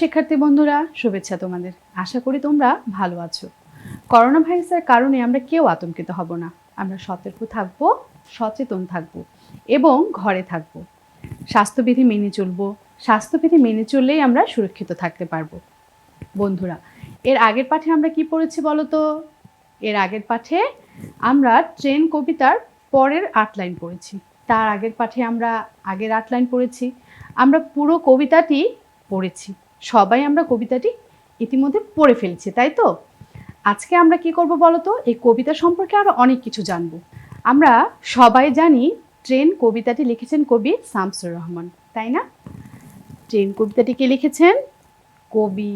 শিক্ষার্থী বন্ধুরা, শুভেচ্ছা তোমাদের। আশা করি তোমরা ভালো আছো। করোনা ভাইরাসের কারণে আমরা কেউ আতঙ্কিত হব না। আমরা সতর্ক থাকব, সচেতন থাকব এবং ঘরে থাকব। স্বাস্থ্যবিধি মেনে চলব, স্বাস্থ্যবিধি মেনে চললেই আমরা সুরক্ষিত থাকতে পারব। বন্ধুরা, এর আগের পাঠে আমরা কি পড়েছি বলো তো এর আগের পাঠে আমরা ট্রেন কবিতার পরের আট লাইন পড়েছি। তার আগের পাঠে আমরা আগের আট লাইন পড়েছি। আমরা পুরো কবিতাটি পড়েছি। সবাই আমরা কবিতাটি ইতিমধ্যে পড়ে ফেলেছি, তাই তো? আজকে আমরা কি করব বলো তো? এই কবিতা সম্পর্কে আরও অনেক কিছু জানব। আমরা সবাই জানি ট্রেন কবিতাটি লিখেছেন কবি শামসুর রহমান, তাই না? ট্রেন কবিতাটি কে লিখেছেন? কবি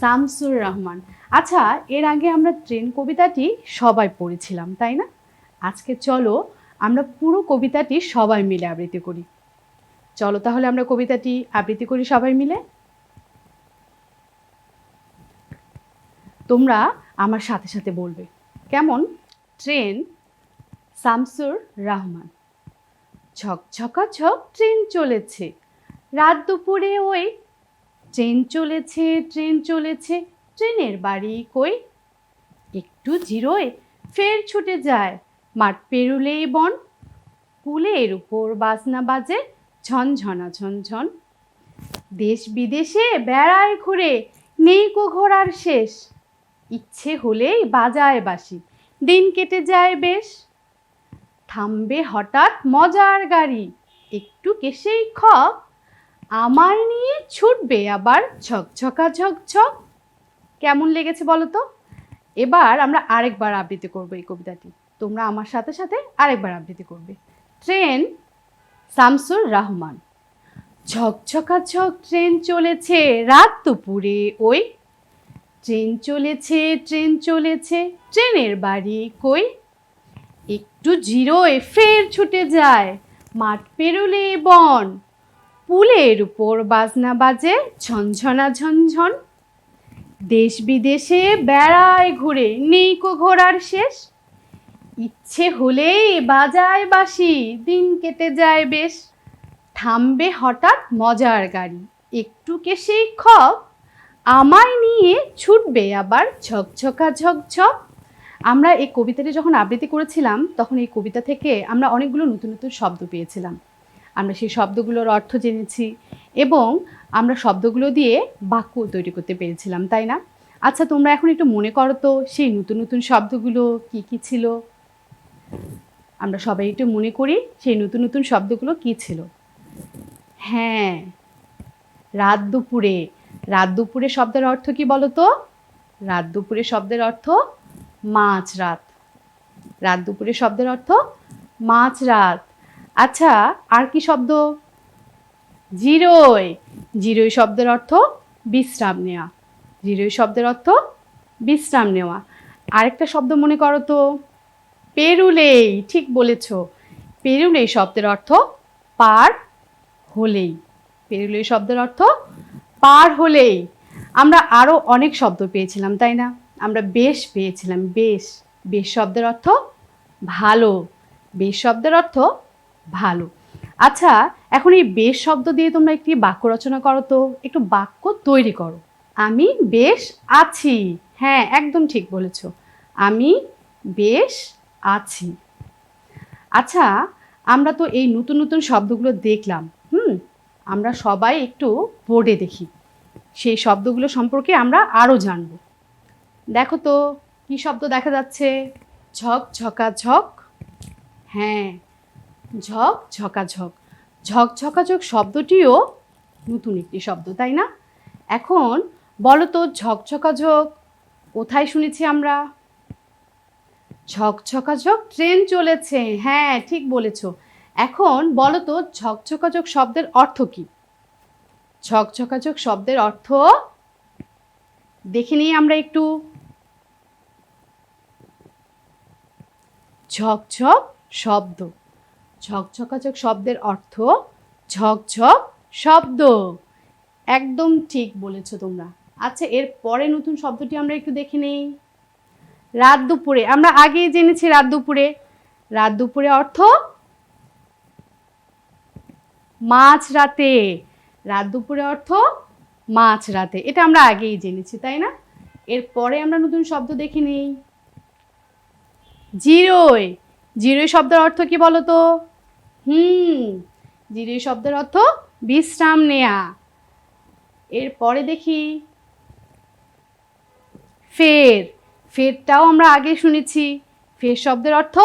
শামসুর রহমান। আচ্ছা এর আগে আমরা ট্রেন কবিতাটি সবাই পড়েছিলাম, তাই না? আজকে চলো আমরা পুরো কবিতাটি সবাই মিলে আবৃত্তি করি। চলো তাহলে আমরা কবিতাটি আবৃত্তি করি সবাই মিলে। তোমরা আমার সাথে সাথে বলবে। কেমন? ট্রেন, শামসুর রহমান। ঝকঝকা ঝক ট্রেন চলেছে। রাত দুপুরে ওই ট্রেন চলেছে ট্রেন চলেছে। ট্রেনের বাড়ি কই? একটু জিরোয় ফের ছুটে যায় মাঠ পেরুলেই বন। পুলের উপর বাজনা বাজে ঝনঝনা ঝনঝন দেশ বিদেশে, বেড়ায় ঘুরে, নেই কো ঘোরার শেষ। ইচ্ছে হলেই বাজায় বাসি দিন কেটে যায় বেশ। থামবে হঠাৎ মজার গাড়ি, একটু কেসেই খ আমায় নিয়ে ছুটবে আবার ঝকঝকা ঝকঝক। কেমন লেগেছে বলো তো? এবার আমরা আরেকবার আবৃত্তি করব এই কবিতাটি। তোমরা আমার সাথে সাথে আরেকবার আবৃত্তি করবে। ট্রেন শামসুর রহমান। ঝকঝকা ঝক ট্রেন চলেছে রাত দুপুরে, ওই? ট্রেন চলেছে ট্রেন চলেছে, ট্রেনের বাড়ি কই? একটু জিরোয় ফের ছুটে যায় মাঠ পেরোলে বন। পুলের উপর বাজনা বাজে ঝনঝনা ঝনঝন। দেশ বিদেশে বেড়ায় ঘুরে, নেই কো ঘোরার শেষ। ইচ্ছে হলেই বাজায় বাসি দিন কেটে যায় বেশ। থামবে হঠাৎ মজার গাড়ি, একটু কেসেই খপ। আমায় নিয়ে ছুটবে আবার ঝকঝকা ঝকঝক। আমরা এই কবিতাটি যখন আবৃত্তি করেছিলাম, তখন এই কবিতা থেকে আমরা অনেকগুলো নতুন নতুন শব্দ পেয়েছিলাম। আমরা সেই শব্দগুলোর অর্থ জেনেছি এবং আমরা শব্দগুলো দিয়ে বাক্য তৈরি করতে পেরেছিলাম, তাই না? আচ্ছা তোমরা এখন একটু মনে করো তো, সেই নতুন নতুন শব্দগুলো কি কি ছিল? আমরা সবাই একটু মনে করি সেই নতুন নতুন শব্দগুলো কি ছিল। হ্যাঁ রাত দুপুরে। রাত দুপুরে শব্দের অর্থ কি বলো তো রাত দুপুরে শব্দের অর্থ মাঝ রাত। রাত দুপুরে শব্দের অর্থ মাঝ রাত। আচ্ছা আর কি শব্দ? জিরোই জিরোই শব্দের অর্থ বিশ্রাম নেওয়া। জিরোই শব্দের অর্থ বিশ্রাম নেওয়া। আরেকটা শব্দ মনে করো তো। পেরুলেই, ঠিক বলেছ। পেরুলেই শব্দের অর্থ পার হলেই। পেরুলেই শব্দের অর্থ পার হলেই। আমরা আরও অনেক শব্দ পেয়েছিলাম, তাই না? আমরা বেশ পেয়েছিলাম, বেশ। বেশ শব্দের অর্থ ভালো। বেশ শব্দের অর্থ ভালো। আচ্ছা এখন এই বেশ শব্দ দিয়ে তোমরা একটি বাক্য রচনা করো তো। একটু বাক্য তৈরি করো। আমি বেশ আছি। হ্যাঁ একদম ঠিক বলেছ। আমি বেশ আছি। আচ্ছা আমরা তো এই নতুন নতুন শব্দগুলো দেখলাম, হুম? আমরা সবাই একটু বোর্ডে দেখি। সেই শব্দগুলো সম্পর্কে আমরা আরও জানব। দেখো তো, কি শব্দ দেখা যাচ্ছে? ঝক, ঝকা, ঝক। হ্যাঁ ঝক ঝকাঝক ঝক। ঝকাঝক শব্দটিও নতুন একটি শব্দ, তাই না? এখন বলো তো, ঝক ঝকাঝক কোথায় শুনেছি আমরা? ঝকঝকাঝক ট্রেন চলেছে। হ্যাঁ ঠিক বলেছ। এখন বলো তো ঝকঝকাঝক শব্দের অর্থ কি? ঝকঝকাঝক শব্দের অর্থ? দেখে নিই আমরা একটু। ঝকঝক শব্দ। ঝকঝকাঝক শব্দের অর্থ ঝকঝক শব্দ। একদম ঠিক বলেছ তোমরা। আচ্ছা এর পরে নতুন শব্দটি আমরা একটু দেখে নেই। রাত দুপুরে, আমরা আগেই জেনেছি রাত দুপুরে। রাত দুপুরে অর্থ? মাঝ রাতে। রাত দুপুরে অর্থ? মাছ রাতে। এটা আমরা আগেই জেনেছি, তাই না? এরপরে আমরা নতুন শব্দ দেখে নিই। জিরোয়। জিরোই শব্দের অর্থ কি বলো তো? হুম। জিরোই শব্দের অর্থ বিশ্রাম নেয়া। এরপরে দেখি। ফের। ফেরটাও আমরা আগে শুনেছি। ফের শব্দের অর্থ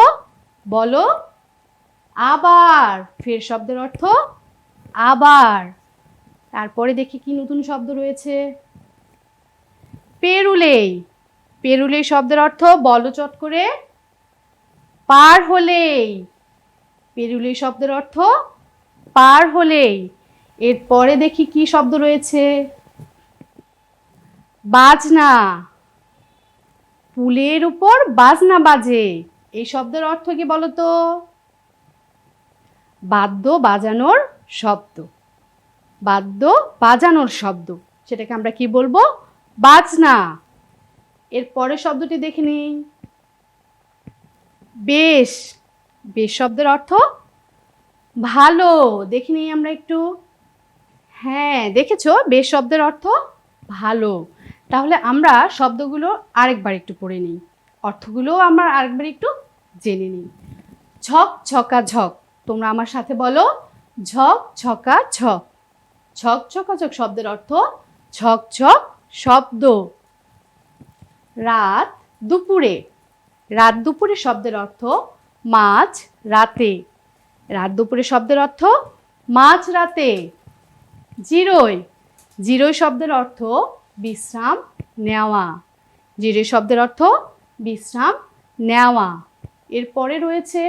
বলো। আবার ফের শব্দের অর্থ আবার। তারপরে দেখি কি নতুন শব্দ রয়েছে। পেরুলেই। পেরুলেই শব্দের অর্থ বলো চট করে। পার হলেই। পেরুলেই শব্দের অর্থ পার হলেই। এরপরে দেখি কি শব্দ রয়েছে। বাজনা। পুলের উপর বাজনা বাজে। এই শব্দের অর্থ কি বলতো? বাদ্য বাজানোর শব্দ। বাদ্য বাজানোর শব্দ। সেটাকে আমরা কি বলব? বাজনা। এর পরের শব্দটি দেখে নিই। বেশ। বেশ শব্দের অর্থ ভালো। দেখে নিই আমরা একটু। হ্যাঁ দেখেছ? বেশ শব্দের অর্থ ভালো। তাহলে আমরা শব্দগুলো আরেকবার একটু পড়ে নিই। অর্থগুলোও আমরা আরেকবার একটু জেনে নিই। ঝক ছকা ঝক। তোমরা আমার সাথে বলো, ঝক ছকা ঝক। ছক ছকা ঝক শব্দের অর্থ ঝক ঝক শব্দ। রাত দুপুরে। রাত দুপুরে শব্দের অর্থ মাঝ রাতে। রাত দুপুরে শব্দের অর্থ মাঝ রাতে। জিরোই জিরোই শব্দের অর্থ বিশ্রাম নেওয়া জিরোই শব্দের অর্থ বিশ্রাম নেওয়া। এরপরে রয়েছে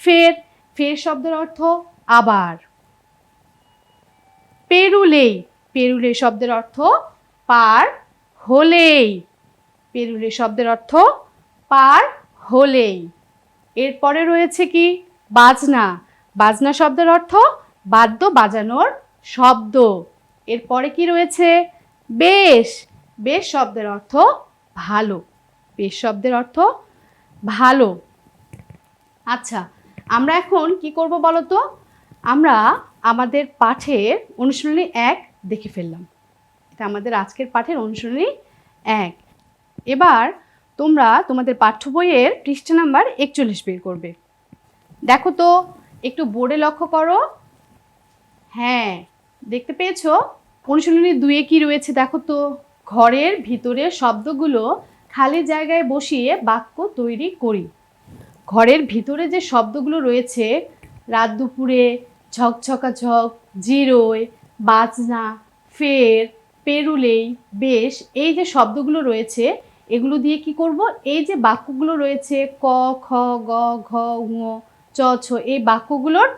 ফের ফের শব্দের অর্থ আবার। পেরুলেই পেরুলে শব্দের অর্থ পার হলেই। পেরুলে শব্দের অর্থ পার হলেই। এরপরে রয়েছে কি? বাজনা বাজনা শব্দের অর্থ বাদ্য বাজানোর শব্দ। এরপরে কি রয়েছে? বেশ বেশ শব্দের অর্থ ভালো। বেশ শব্দের অর্থ ভালো। আচ্ছা আমরা এখন কি করব তো আমরা আমাদের পাঠের অনুশীলনী এক দেখে ফেললাম। এটা আমাদের আজকের পাঠের অনুশীলনী এক। এবার তোমরা তোমাদের পাঠ্য বইয়ের পৃষ্ঠা নাম্বার একচল্লিশ বের করবে। দেখো তো, একটু বোর্ডে লক্ষ্য করো। হ্যাঁ দেখতে পেয়েছ? অনুশীলনী দুয়ে কি রয়েছে দেখো তো। ঘরের ভিতরে শব্দগুলো খালি জায়গায় বসিয়ে বাক্য তৈরি করি। ঘরের ভিতরে যে শব্দগুলো রয়েছে, রাত দুপুরে ঝকঝকা ঝক, জিরোয়, বাজনা, ফের, পেরুলেই, বেশ, এই যে শব্দগুলো রয়েছে, এগুলো দিয়ে কি করব? এই যে বাক্যগুলো রয়েছে, ক, খ, গ, ঘ চ, ছ, এই বাক্যগুলোর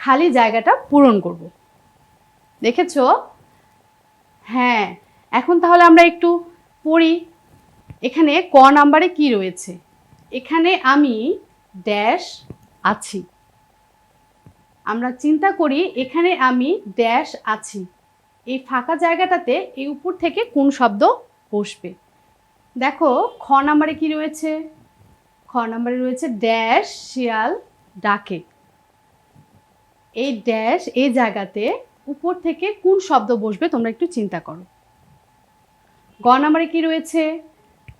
খালি জায়গাটা পূরণ করব। দেখেছ? হ্যাঁ এখন তাহলে আমরা একটু পড়ি। এখানে ক নাম্বারে কি রয়েছে? এখানে আমি ড্যাশ আছি। আমরা চিন্তা করি এখানে আমি ড্যাশ আছি। এই ফাঁকা জায়গাটাতে এই উপর থেকে কোন শব্দ বসবে? দেখো, খ নাম্বারে কি রয়েছে? খ নাম্বারে রয়েছে ড্যাশ শিয়াল ডাকে। এই ড্যাশ এই জায়গাতে উপর থেকে কোন শব্দ বসবে তোমরা একটু চিন্তা করো। গ নাম্বারে কি রয়েছে?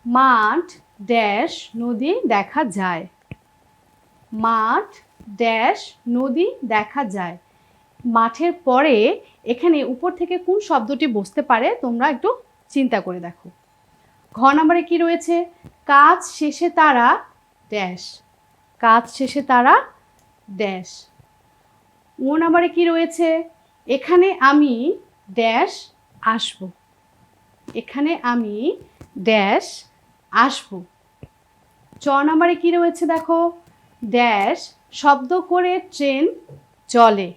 মাঠ ড্যাশ নদী দেখা যায়। মাঠ ড্যাশ নদী দেখা যায়। মাঠের পরে এখানে উপর থেকে কোন শব্দটি বসতে পারে তোমরা একটু চিন্তা করে দেখো। ঘ নাম্বারে কি রয়েছে? কাজ শেষে তারা ড্যাশ। কাজ শেষে তারা ড্যাশ। ও নাম্বারে কি রয়েছে? এখানে আমি ড্যাশ আসব। এখানে আমি ড্যাশ আসব। চ নাম্বারে কী রয়েছে দেখো? ড্যাশ শব্দ করে ট্রেন চলে।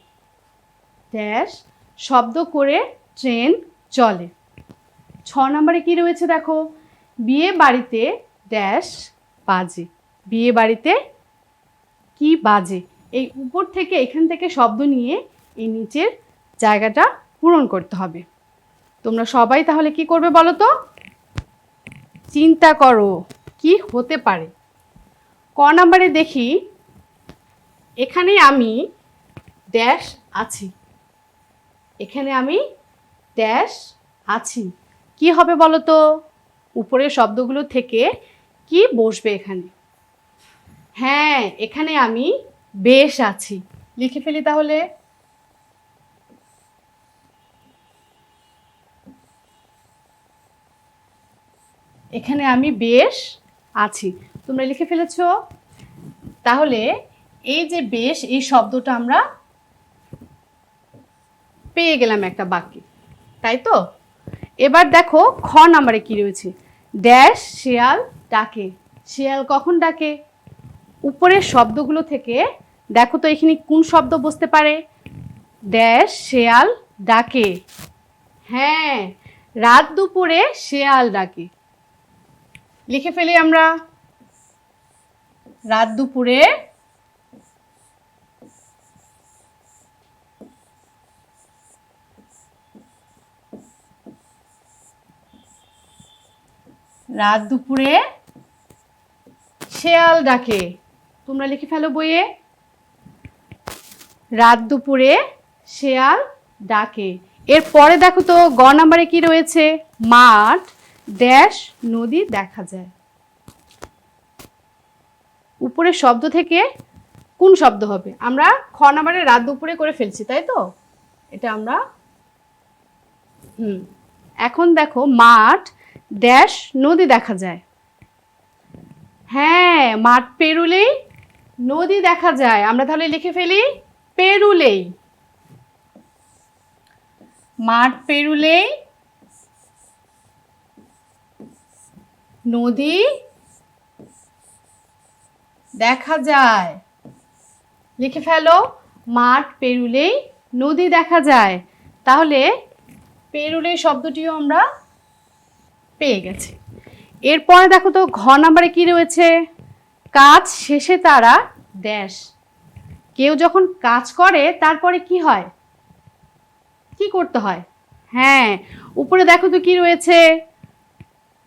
ড্যাশ শব্দ করে ট্রেন চলে। ছ নম্বরে কি রয়েছে দেখো? বিয়ে বাড়িতে ড্যাশ বাজে। বিয়ে বাড়িতে কি বাজে? এই উপর থেকে এখান থেকে শব্দ নিয়ে এই নিচের জায়গাটা পূরণ করতে হবে। তোমরা সবাই তাহলে কি করবে বলো তো? চিন্তা করো, কি হতে পারে? ক নাম্বারে দেখি, এখানে আমি ড্যাশ আছি। এখানে আমি ড্যাশ আছি। কি হবে বলো তো? উপরের শব্দগুলো থেকে কি বসবে এখানে? হ্যাঁ এখানে আমি বেশ আছি। লিখে ফেলি তাহলে। এখানে আমি বেশ আছি। তোমরা লিখে ফেলেছ? তাহলে এই যে বেশ, এই শব্দটা আমরা পেয়ে গেলাম একটা বাক্যে। তাই তো? এবার দেখো খ নাম্বারে কি রয়েছে? ড্যাশ, শিয়াল, ডাকে। শিয়াল কখন ডাকে? উপরের শব্দগুলো থেকে। দেখো তো এখানে কোন শব্দ বসতে পারে? ড্যাশ, শেয়াল, ডাকে। হ্যাঁ রাত দুপুরে শেয়াল ডাকে। লিখে ফেলি আমরা। রাত দুপুরে রাত দুপুরে শেয়াল ডাকে। তোমরা লিখে ফেলো বইয়ে। রাত দুপুরে শেয়াল ডাকে। এরপরে দেখো তো গ নাম্বারে কি রয়েছে? মাঠ। ড্যাশ নদী দেখা যায়। উপরের শব্দ থেকে কোন শব্দ হবে? আমরা খ নাম্বারে রাত দুপুরে করে ফেলছি, তাই তো? এটা আমরা, হুম। এখন দেখো, মাঠ, ড্যাশ, নদী দেখা যায়। হ্যাঁ মাঠ পেরুলেই নদী দেখা যায়। আমরা তাহলে লিখে ফেলি, পেরুলেই। মাঠ পেরুলেই নদী দেখা যায়। লিখে ফেলো, মাঠ পেরুলেই নদী দেখা যায়। তাহলে পেরুলে শব্দটিও আমরা পেয়ে গেছি। এরপরে দেখো তো, ঘ নাম্বারে কি রয়েছে? কাজ শেষে তারা ড্যাশ কেউ যখন কাজ করে, তারপরে কি হয়? কি করতে হয়? হ্যাঁ উপরে দেখো তো কি রয়েছে?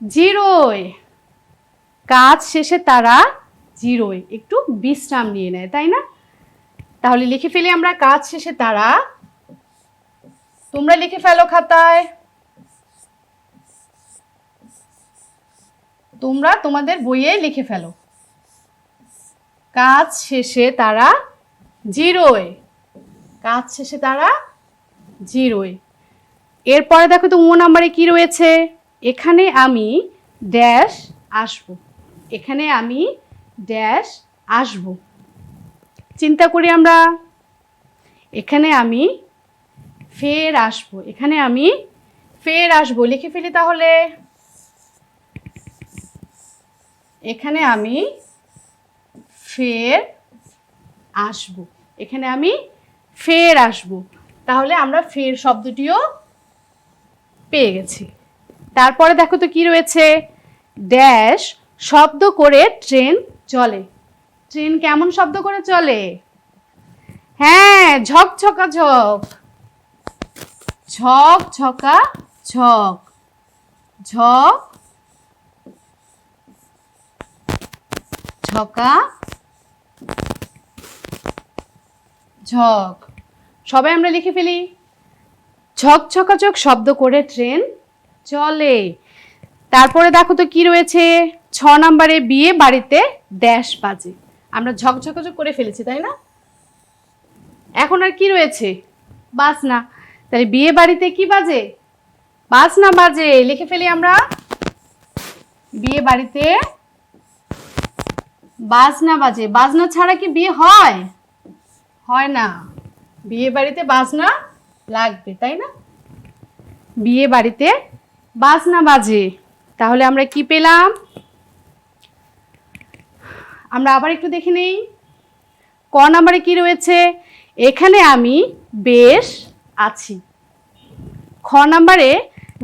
জিরোয়। কাজ শেষে তারা জিরোয়। একটু বিশ্রাম নিয়ে নেয়, তাই না? তাহলে লিখে ফেলি আমরা, কাজ শেষে তারা, তোমরা লিখে ফেলো খাতায়, তোমরা তোমাদের বইয়ে লিখে ফেলো। কাজ শেষে তারা জিরোয়। কাজ শেষে তারা জিরোয়। এরপরে দেখো তো ও নাম্বারে কি রয়েছে? এখানে আমি ড্যাশ আসব। এখানে আমি ড্যাশ আসব। চিন্তা করি আমরা। এখানে আমি ফের আসব। এখানে আমি ফের আসব। লিখে ফেলি তাহলে। এখানে আমি ফের আসব। এখানে আমি ফের আসব। তাহলে আমরা ফের শব্দটিও পেয়ে গেছি। তারপরে দেখো তো কি রয়েছে? ড্যাশ শব্দ করে ট্রেন চলে। ট্রেন কেমন শব্দ করে চলে? হ্যাঁ ঝক ঝকঝকা ঝক। ঝক ঝকা ঝক। ঝক ঝকা ঝক। সবাই আমরা লিখে ফেলি। ঝকঝকাঝক শব্দ করে ট্রেন চলে। তারপরে দেখো তো কি রয়েছে? ছ নম্বরে বিয়ে বাড়িতে ড্যাশ বাজে। আমরা ঝকঝকাঝক করে ফেলেছি, তাই না? এখন আর কি রয়েছে? বাস না তাহলে বিয়ে বাড়িতে কি বাজে? বাস না বাজে। লিখে ফেলি আমরা। বিয়ে বাড়িতে বাজনা বাজে। বাজনা ছাড়া কি বিয়ে হয়? হয় না। বিয়ে বাড়িতে বাজনা লাগবে, তাই না? বিয়ে বাড়িতে বাজনা বাজে। তাহলে আমরা কি পেলাম? আমরা আবার একটু দেখে নেই। ক নাম্বারে কি রয়েছে? এখানে আমি বেশ আছি। খ নাম্বারে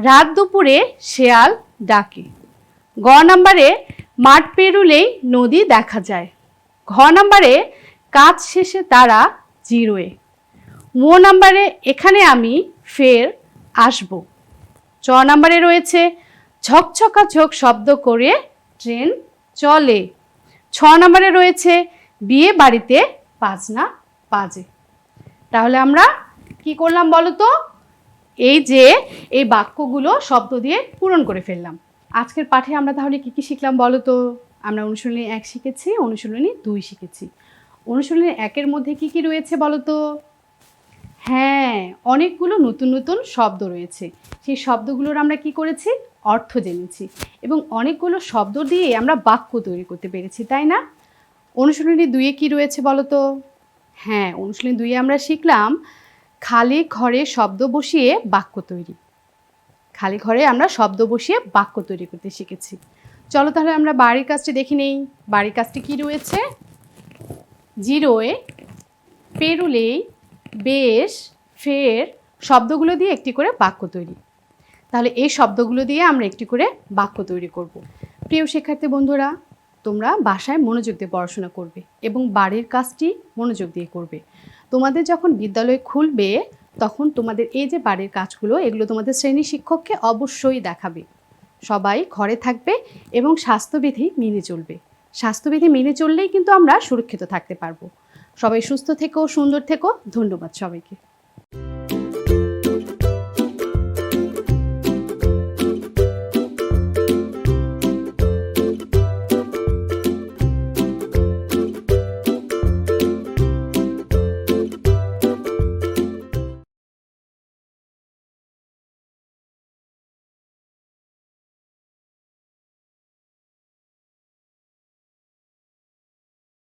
রাত দুপুরে শেয়াল ডাকে। গ নাম্বারে মাঠ পেরুলেই নদী দেখা যায়। ঘ নাম্বারে কাজ শেষে তারা জিরোয়ে। মো নাম্বারে এখানে আমি ফের আসব। চ নাম্বারে রয়েছে, ঝকঝকা ঝক শব্দ করে ট্রেন চলে। ছ নাম্বারে রয়েছে, বিয়ে বাড়িতে বাজনা বাজে। তাহলে আমরা কি করলাম বলো তো এই যে, এই বাক্যগুলো শব্দ দিয়ে পূরণ করে ফেললাম। আজকের পাঠে আমরা তাহলে কি কি শিখলাম বলো তো আমরা অনুশীলনী এক শিখেছি, অনুশীলনী দুই শিখেছি। অনুশীলনী একের মধ্যে কি কি রয়েছে বলো তো হ্যাঁ অনেকগুলো নতুন নতুন শব্দ রয়েছে। সেই শব্দগুলোর আমরা কি করেছি? অর্থ জেনেছি। এবং অনেকগুলো শব্দ দিয়ে আমরা বাক্য তৈরি করতে পেরেছি, তাই না? অনুশীলনী দুইয়ে কি রয়েছে বলো তো? হ্যাঁ অনুশীলনী দুইয়ে আমরা শিখলাম, খালি ঘরে শব্দ বসিয়ে বাক্য তৈরি। খালি ঘরে আমরা শব্দ বসিয়ে বাক্য তৈরি করতে শিখেছি। চলো তাহলে আমরা বাড়ির কাজটি দেখি নেই। বাড়ির কাজটি কি রয়েছে? জিরোয়ে পেরুলেই বেশ, ফের শব্দগুলো দিয়ে একটি করে বাক্য তৈরি। তাহলে এই শব্দগুলো দিয়ে আমরা একটি করে বাক্য তৈরি করব। প্রিয় শিক্ষার্থী বন্ধুরা, তোমরা বাসায় মনোযোগ দিয়ে পড়াশোনা করবে এবং বাড়ির কাজটি মনোযোগ দিয়ে করবে। তোমাদের যখন বিদ্যালয় খুলবে, তখন তোমাদের এই যে বাড়ির কাজগুলো, এগুলো তোমাদের শ্রেণি শিক্ষককে অবশ্যই দেখাবে। সবাই ঘরে থাকবে এবং স্বাস্থ্যবিধি মেনে চলবে। স্বাস্থ্যবিধি মেনে চললেই কিন্তু আমরা সুরক্ষিত থাকতে পারব। সবাই সুস্থ থেকো সুন্দর থেকো। ধন্যবাদ সবাইকে।